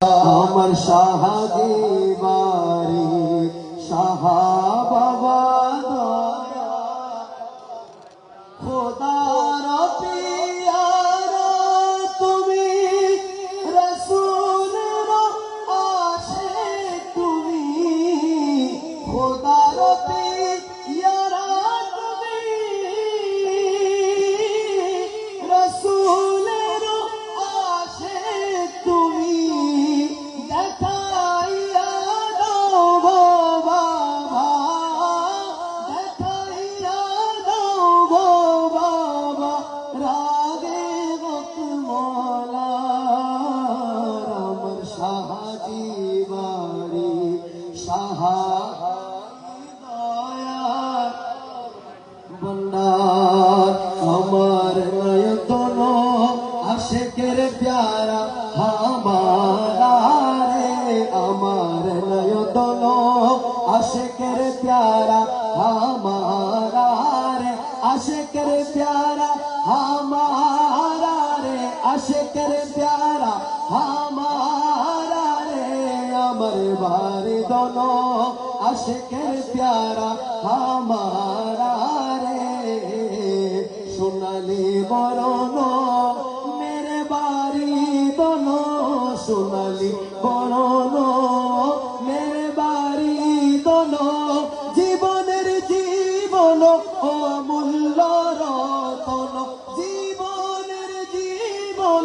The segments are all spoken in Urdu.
আমার সাহাদি বাড়ি সাহা বাবা খোদা ہمارا رے امار لو دونوں عشقر پیارا، ہمارا رے عشقر پیارا، ہمارا رے عشقر پیارا، ہمارا رے، امر بار دونوں عشقر پیارا، ہمارا رے۔ سنلی برونو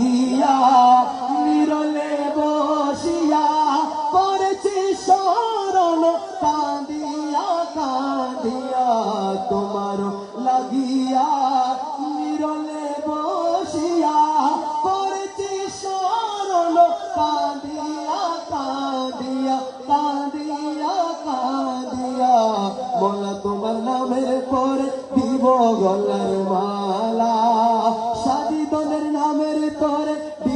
Yahweh. vitória.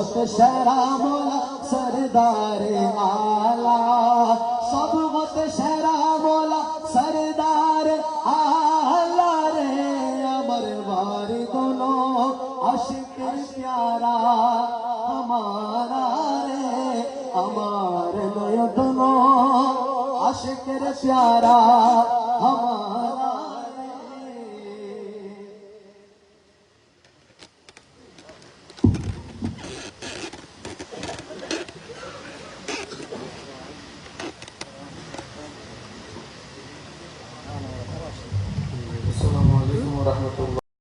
شوق شہرا مولا، سردار آلہ۔ سب غت شہرا مولا، سردار آلہ رے۔ امر بار دونوں عشق پیارا، ہمارا رے۔ ہمار دونوں عشق پیارا۔